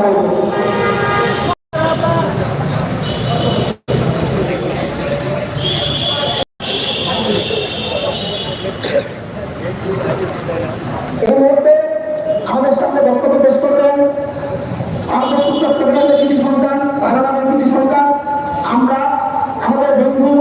এই মুহূর্তে আমাদের সামনে বক্তব্য পেশ করবেন আমাদের চট্টগ্রামের কৃতি সন্তান বাংলাদেশের কৃতি সন্তান আমরা আমাদের বন্ধু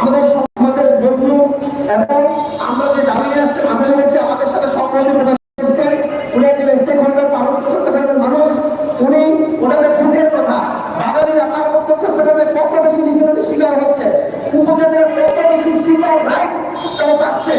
আমাদের সমাজের বন্ধু এবং আমরা যে দাবি নিয়ে আসতে আমরা হয়েছে আমাদের সাথে সংগ্রামী প্রকাশ করেছেন উনি একজন স্টেক হোল্ডার পার্বত্য চট্টগ্রামের মানুষ উনি ওনাদের মুখের কথা বাঙালিরা পার্বত্য চট্টগ্রামের কত বেশি নিপীড়নের শিকার হচ্ছে উপজাতিরা কত বেশি সিভিল রাইটস তারা পাচ্ছে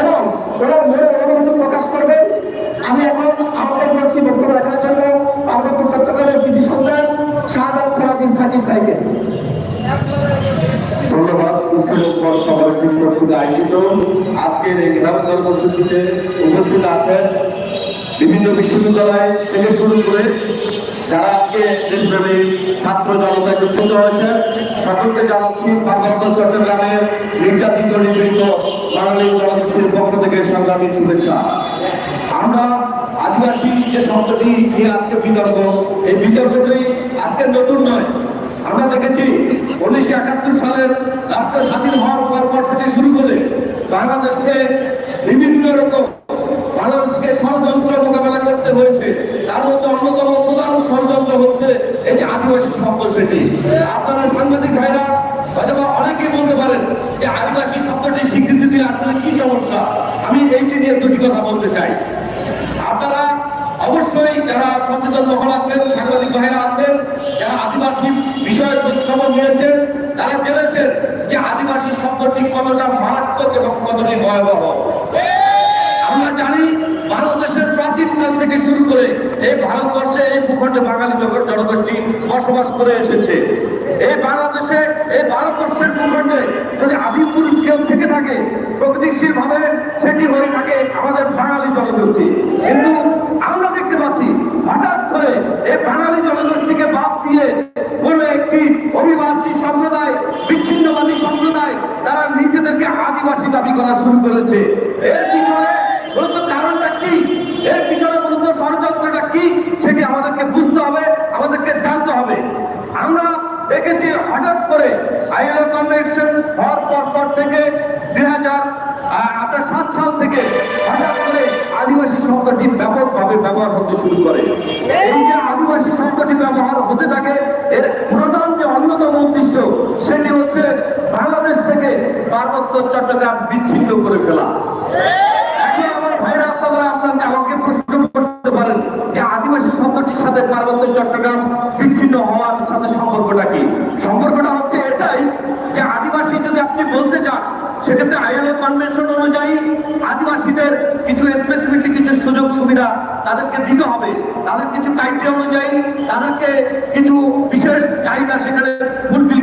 এবং ওনার মনের অনুভূতি প্রকাশ করবেন আমি এখন আহ্বান করছি বক্তব্য রাখার জন্য পার্বত্য চট্টগ্রামের বিধি সন্তান শাহাদ বিভিন্ন বিশ্ববিদ্যালয় থেকে শুরু করে যারা আজকে দেশব্যাপী ছাত্র জনতায় যুক্ত হয়েছে সকলকে জানাচ্ছি পার্বত্য চট্টগ্রামের নির্যাতিত নিপীড়িত বাঙালি জনগোষ্ঠীর পক্ষ থেকে সংগ্রামী শুভেচ্ছা। আমরা আদিবাসী যে শব্দটি নিয়ে আজকে বিতর্ক, এই বিতর্কটি আজকে নতুন নয় আমরা দেখেছি উনিশশো একাত্তর সালের রাষ্ট্র স্বাধীন হওয়ার পর পর থেকে শুরু করে বাংলাদেশকে বিভিন্ন রকম বাংলাদেশকে ষড়যন্ত্র মোকাবেলা করতে হয়েছে। তার মধ্যে অন্যতম প্রধান ষড়যন্ত্র হচ্ছে এই যে আদিবাসী শব্দ সেটি আপনারা সাংবাদিক ভাইরা হয়তো অনেকেই বলতে পারেন যে আদিবাসী শব্দটি স্বীকৃতি দিয়ে আসলে কি সমস্যা? আমি এইটি নিয়ে দুটি কথা বলতে চাই। আপনারা অবশ্যই যারা সচেতন মহল আছেন, সাংবাদিক ভাইরা আছেন, যারা আদিবাসী বিষয়ে খোঁজ খবর নিয়েছেন, তারা জেনেছেন যে আদিবাসী শব্দটি কতটা মারাত্মক এবং কতটি ভয়াবহ। আমরা জানি বাংলাদেশের প্রাচীন কাল থেকে শুরু করে এই ভারতবর্ষে এই ভূখণ্ডে বাঙালি জনগোষ্ঠী বসবাস করে এসেছে। এই বাংলাদেশে, এই ভারতবর্ষের ভূখণ্ডে যদি আদি পুরুষ কেউ থেকে থাকে প্রগতিশীল ভাবে সেটি হয়ে থাকে আমাদের বাঙালি জনগোষ্ঠী। কিন্তু আমরা দেখতে পাচ্ছি হঠাৎ করে এই বাঙালি জনগোষ্ঠীকে বাদ দিয়ে কোন একটি অভিবাসী সম্প্রদায় বিচ্ছিন্নবাদী সম্প্রদায় তারা নিজেদেরকে আদিবাসী শুরু করেছে এর পিছনে মূলত কারণটা কি? এর পিছনে মূলত ষড়যন্ত্রটা কি? সেটি আমাদেরকে বুঝতে হবে, আমাদেরকে জানতে হবে। আমরা দেখেছি হঠাৎ করে আইএলও কনভেনশন হওয়ার পর পর থেকে দুই হাজার সাত সাল থেকে হঠাৎ করে আদিবাসী শব্দটি ব্যাপকভাবে ব্যবহার হতে শুরু করে। এই যে আদিবাসী শব্দটি ব্যবহার হতে থাকে, এর প্রধান যে অন্যতম উদ্দেশ্য, সেটি হচ্ছে পার্বত্য চট্টগ্রাম বিচ্ছিন্ন করে ফেলা। আদিবাসী যদি আপনি বলতে চান অনুযায়ী আদিবাসীদের কিছু সুযোগ সুবিধা তাদেরকে দিতে হবে। তাদের কিছু অনুযায়ী তাদেরকে কিছু বিশেষ চাহিদা সেখানে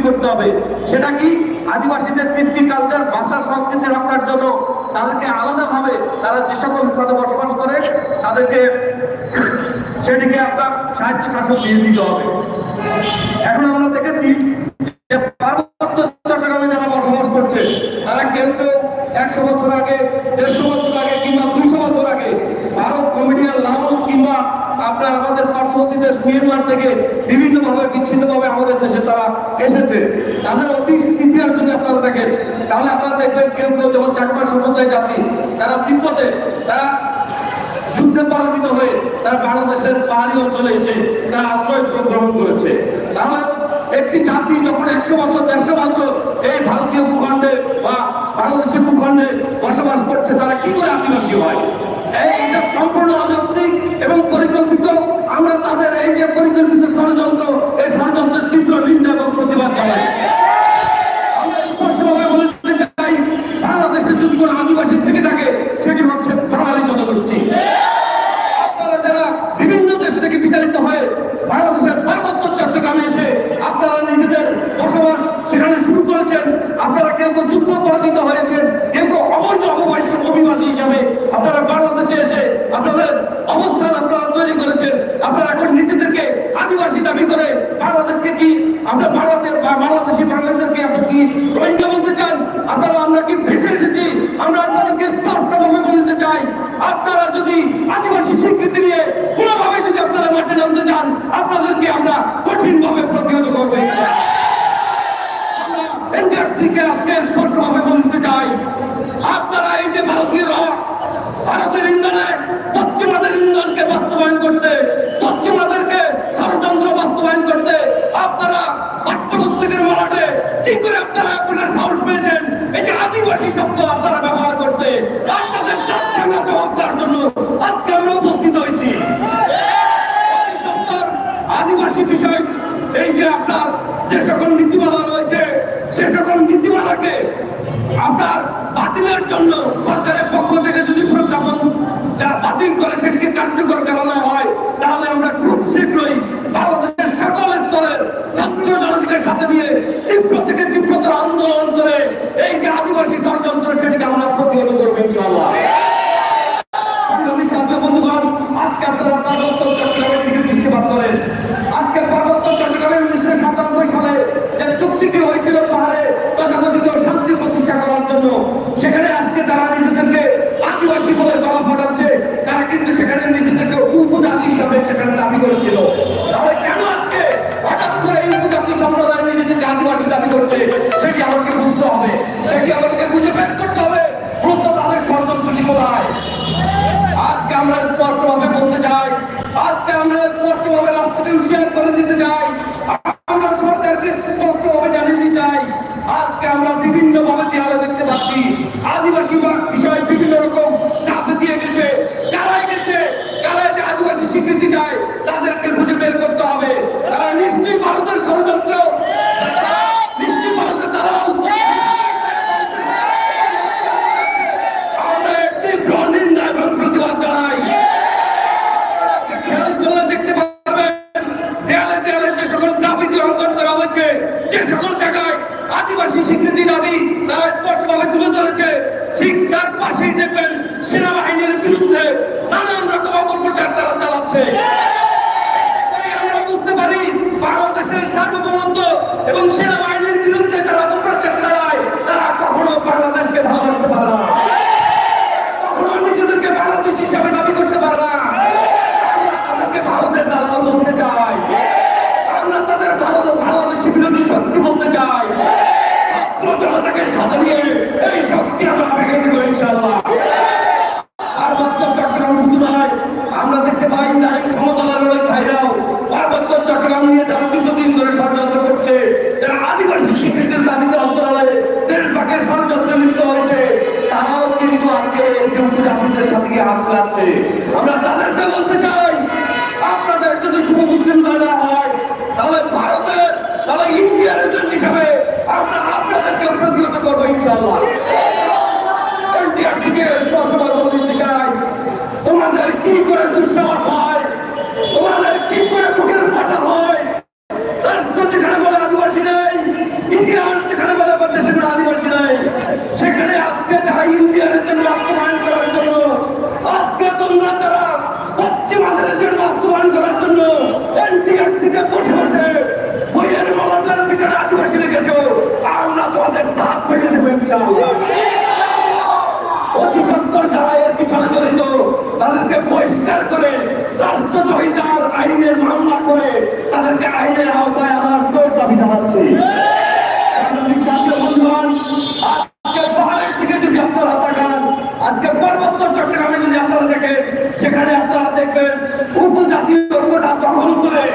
করতে হবে। সেটা কি? আদিবাসীদের কৃষ্টি কালচার ভাষা, সংস্কৃতি রক্ষার জন্য তাদেরকে আলাদাভাবে তারা যে সকল স্থানে বসবাস করে, তাদেরকে সেটিকে আপনার সাহায্য শাসন দিয়ে দিতে হবে। এখন আমরা দেখেছি যে পার্বত্য চট্টগ্রামে যারা বসবাস করছে তারা কেউ কেউ একশো বছর আগে দেড়শো বছর আগে কিংবা দুশো বছর আগে ভারত কমিডিয়ান লাহোর কিংবা আপনার আমাদের পার্শ্ববর্তী দেশ মিয়ানমার থেকে বিভিন্ন ভাবে বিচ্ছিন্ন ভাবে আমাদের দেশে তারা এসেছে। তাদের অতি ইতিহাস যদি আপনারা দেখেন, তাহলে আপনারা দেখবেন কেউ কেউ যেমন চাকমা সম্প্রদায় জাতি তারা তিব্বতে, তারা যুদ্ধে পরাজিত হয়ে তারা বাংলাদেশের পাহাড়ি অঞ্চলে এসে তারা আশ্রয় গ্রহণ করেছে। তাহলে একটি জাতি যখন একশো বছর, দেড়শো বছর এই ভারতীয় ভূখণ্ডে বা বাংলাদেশের ভূখণ্ডে বসবাস করছে, তারা কি করে আদিবাসী হয়? এই এটা সম্পূর্ণ অযৌক্তিক এবং পরিকল্পিত, আমরা তাদের এই যে পরিকল্পিত ষড়যন্ত্র, এই ষড়যন্ত্রের তীব্র নিন্দা এবং প্রতিবাদ জানাই আমরা স্পষ্টভাবে বলতে চাই বাংলাদেশে যদি কোনো আদিবাসী থেকে থাকে সেটি হচ্ছে বাঙালি জনগোষ্ঠী আপনারা যারা বিভিন্ন দেশ থেকে বিতাড়িত হয়ে বাংলাদেশের পার্বত্য চট্টগ্রামে এসে আপনারা নিজেদের বসবাস সেখানে শুরু করেছেন আপনারা কেউ কেউ যুদ্ধ পরাজিত হয়েছেন কেউ কেউ অবৈধ অববাসী অভিবাসী হিসাবে আপনারা বাংলাদেশে এসে আপনাদের অবস্থান আপনারা তৈরি করেছেন আপনারা এখন নিজেদেরকে আদিবাসী দাবি করে বাংলাদেশকে কি আমরা বাংলাদেশ বা বাংলাদেশি বাংলাদেশকে আপনি কি রোহিঙ্গা বলতে চান আপনারা, আমরা কি ভেসে এসেছি? আমরা আপনাদেরকে স্পষ্টভাবে বলতে চাই, আপনারা যদি আদিবাসী স্বীকৃতি নিয়ে কোনোভাবে যদি আপনারা মাঠে নামতে চান, আপনাদেরকে আমরা কঠিনভাবে প্রতিহত করব। আপনারা এই যে ভারতীয়রা ভারতের ইন্ধনে পশ্চিমাদের ইন্ধনকে বাস্তবায়ন করতে পশ্চিমাদেরকে ষড়যন্ত্র বাস্তবায়ন করতে আপনারা পাঠ্যপুস্তকের মারাটে কি করে আপনারা এখন সাহস পেয়েছেন। এই যে আদিবাসী শব্দ আপনারা ব্যবহার করতে আপনাদের জাতীয় জবাব দেওয়ার জন্য আজকে আমরা উপস্থিত হয়েছি। আদিবাসী বিষয়, এই যে আপনার যে সকল নীতিমালা রয়েছে, সে সকল নীতিমালাকে আপনার বাতিলের জন্য সরকারের পক্ষ থেকে যদি প্রজ্ঞাপন যা বাতিল করে সেটিকে কার্যকর করানো হয়, তাহলে আমরা খুব শীঘ্রই বাংলাদেশের সকল স্তরের জাতীয় জনতাকে সাথে নিয়ে তীব্র থেকে তীব্রতর আন্দোলন করে এই যে আদিবাসী ষড়যন্ত্র, সেটিকে আমরা প্রতিহত করব ইনশাআল্লাহ সংগ্রামী সাথী বন্ধুগণ আজকে আপনারা পার্বত্য চট্টগ্রামের দিকে দৃষ্টিপাত করেন আজকে পার্বত্য চট্টগ্রামে উনিশশো সাতানব্বই সালে যে চুক্তিটি হয়েছিল পাহাড়ে তথাকথিত শান্তি প্রতিষ্ঠা করার জন্য সেখানে আজকে যারা নিজেদেরকে আদিবাসী বলে গলা ফাটাচ্ছে তারা কিন্তু সেখানে নিজেদেরকে উপজাতি হিসাবে সেখানে দাবি করেছিল তাহলে কেন আজকে হঠাৎ করে এই উপজাতি সম্প্রদায় নিজেদেরকে আদিবাসী দাবি করছে সেটি আমাকে বুঝতে হবে সেটি আমাদেরকে খুঁজে বের করতে হবে মূলত তাদের ষড়যন্ত্রটি কোথায় আজকে আমরা স্পষ্টভাবে বলতে চাই আজকে আমরা স্পষ্টভাবে রাষ্ট্রকে হুঁশিয়ার করে দিতে চাই আমরা সরকারকে স্পষ্টভাবে জানিয়ে দিতে চাই আজকে আমরা বিভিন্ন ভাবে দেয়ালে দেখতে পাচ্ছি আদিবাসী আদিবাসী দাবি তারা স্পষ্টভাবে তুলে ধরেছে, ঠিক তার পাশেই দেখবেন সেনাবাহিনীর বিরুদ্ধে নানান রকম অপপ্রচার তারা চালাচ্ছে। আমরা বুঝতে পারি বাংলাদেশের সার্বভৌমত্ব এবং সেনাবাহিনীর বিরুদ্ধে যারা অপপ্রচার চালায়, তারা কখনো বাংলাদেশকে ভালোবাসতে পারে না কখনো নিজেদেরকে বাংলাদেশ হিসাবে দাবি করতে পারে না আমরা তাদেরকে ভারতের দালাল বলতে চাই আমরা তাদের ভারত বাংলাদেশি বিরোধী শক্তি বলতে চাই ছাত্র এই আমরা শুধু নয় আমরা দেখতে পাই ভাইরাও পার্বত্য নিয়ে ধরে ষড়যন্ত্র করছে আদিবাসী লিপ্ত হয়েছে হাত আমরা তাদেরকে বলতে চাই, আপনাদের যদি শুভবুদ্ধি উদয় না হয় তাহলে ভারতের তাহলে ইন্ডিয়ার এজেন্ট হিসাবে আমরা আপনাদেরকে প্রতিহত করব ইনশাআল্লাহ তোমাদের কি করে দুঃসাহস হয় তোমাদের কি করে বুকের ফাটা হয় রাষ্ট্র যেখানে বলে আদিবাসী নেই ইতিহাস যেখানে বলে দেশে কোনো আদিবাসী নেই সেখানে আজকে যারা ইন্ডিয়ার জন্য বাস্তবায়ন করার জন্য আজকে তোমরা যারা পশ্চিমাদের জন্য বাস্তবায়ন করার জন্য এনটিআরসি তে বসে বসে বইয়ের মলাদের পিছনে আদিবাসী রেখেছো আমরা তোমাদের ধাপ ভেঙে দেবো অতি সত্তর যারা এর পিছনে জড়িত, তাদেরকে বহিষ্কার করে রাষ্ট্রদ্রোহিতার আইনের মামলা করে তাদেরকে আইনের আওতায় আনার জোর দাবি জানাচ্ছি সংগ্রামী সাথী বন্ধুগণ, আজকে পাহাড়ের দিকে যদি আপনারা তাকান, আজকে পার্বত্য চট্টগ্রামে যদি আপনারা দেখেন সেখানে আপনারা দেখবেন উপজাতীয় কোটা দখল করে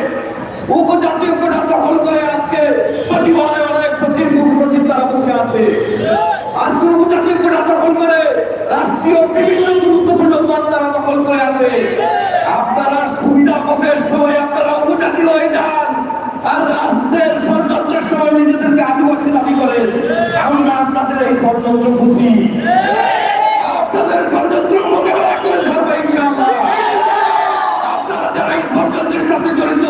উপজাতীয় কোটা দখল করে আজকে সচিবালয় অনেক সচিব মুখ সচিব তারা বসে আছে আজকে উপজাতীয় কোটা দখল করে রাষ্ট্রীয় বিভিন্ন গুরুত্বপূর্ণ পদ তারা দখল করে আছে। আপনারা সুবিধা ভোগের সময় আপনারা উপজাতি হয়ে যান। আর রাষ্ট্রের ষড়যন্ত্রের সময় নিজেদেরকে আদিবাসী দাবি করেন। আমরা আপনাদের এই ষড়যন্ত্র বুঝি। আপনাদের ষড়যন্ত্র মোকাবেলা করে ছাড়বো ইনশাআল্লাহ। আপনারা যারা এই ষড়যন্ত্রের সাথে জড়িত,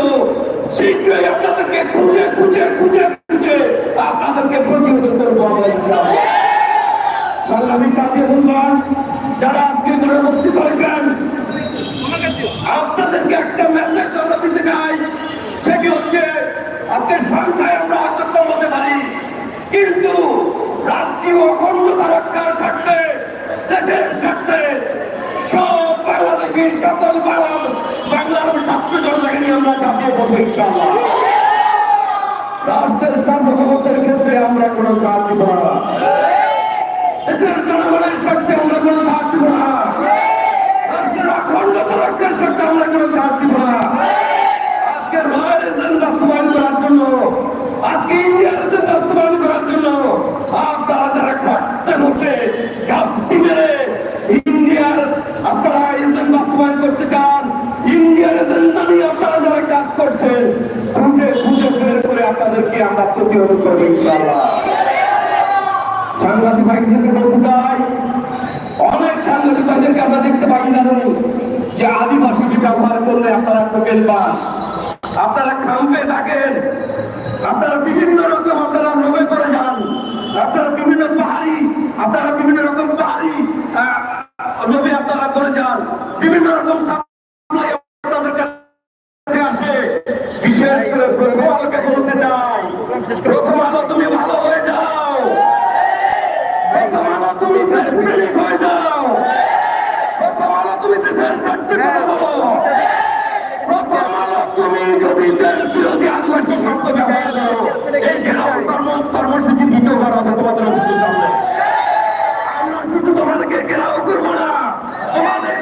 শীঘ্রই আপনাদেরকে খুঁজে খুঁজে খুঁজে খুঁজে আপনাদেরকে প্রতিহত করব আমরা ইনশাআল্লাহ। সংগ্রামী সাথী বন্ধুগণ যারা আজকে ধরে উপস্থিত হয়েছেন আপনাদেরকে একটা মেসেজ আমরা দিতে চাই সেটি হচ্ছে আজকে সংখ্যায় আমরা হয়তো হতে পারি। কিন্তু রাষ্ট্রীয় অখণ্ডতা রক্ষার স্বার্থে, দেশের স্বার্থে সব বাংলাদেশি সকল বাংলা বাংলার ছাত্র জনতাকে নিয়ে আমরা ঝাঁপিয়ে পড়ব, ইনশাআল্লাহ। রাষ্ট্রের সার্বভৌমত্বের ক্ষেত্রে আমরা কোনো ছাড় দিব না। দেশের জনগণের স্বার্থে আমরা কোনো ছাড় দিব না। রাষ্ট্রের অখণ্ডতা রক্ষার স্বার্থে আমরা কোনো ছাড় দিব না। আজকে এজেন্ট বাস্তবায়ন করার জন্য, আজকে ইন্ডিয়ান এজেন্ট বাস্তবায়ন করার জন্য আপনারা যারা কাটতে বসে গাপটি মেরে ইন্ডিয়ার আপনারা এজেন্ট বাস্তবায়ন করতে চান। ইন্ডিয়ান এজেন্ডা নিয়ে আপনারা যারা কাজ করছেন, খুঁজে খুঁজে বের করে আপনাদেরকে আমরা প্রতিরোধ করব ইনশাআল্লাহ। সাংবাদিক ভাইদেরকে বলতে চাই, অনেক সাংবাদিক ভাইদেরকে আমরা দেখতে পাই না যে আদিবাসীকে ব্যবহার করলে আপনারা টোকেন পান আপনারা খাম্পে থাকেন। আপনারা বিভিন্ন রকম আপনারা নবে করে যান। আপনারা বিভিন্ন পাহাড়ি, আপনারা বিভিন্ন রকম পাহাড়ি নবে আপনারা করে যান। বিভিন্ন রকম আপনাদের কাছে আসে। বিশেষ করে বলতে চাই কর্মসূচি তোমাদের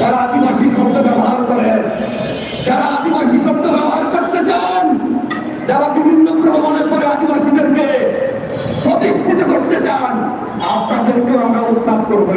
যারা আদিবাসী শব্দ ব্যবহার করেন যারা আদিবাসী শব্দ ব্যবহার করতে চান যারা বিভিন্ন করে আদিবাসীদেরকে প্রতিষ্ঠিত করতে চান আপনাদেরকেও আমরা উত্থান করব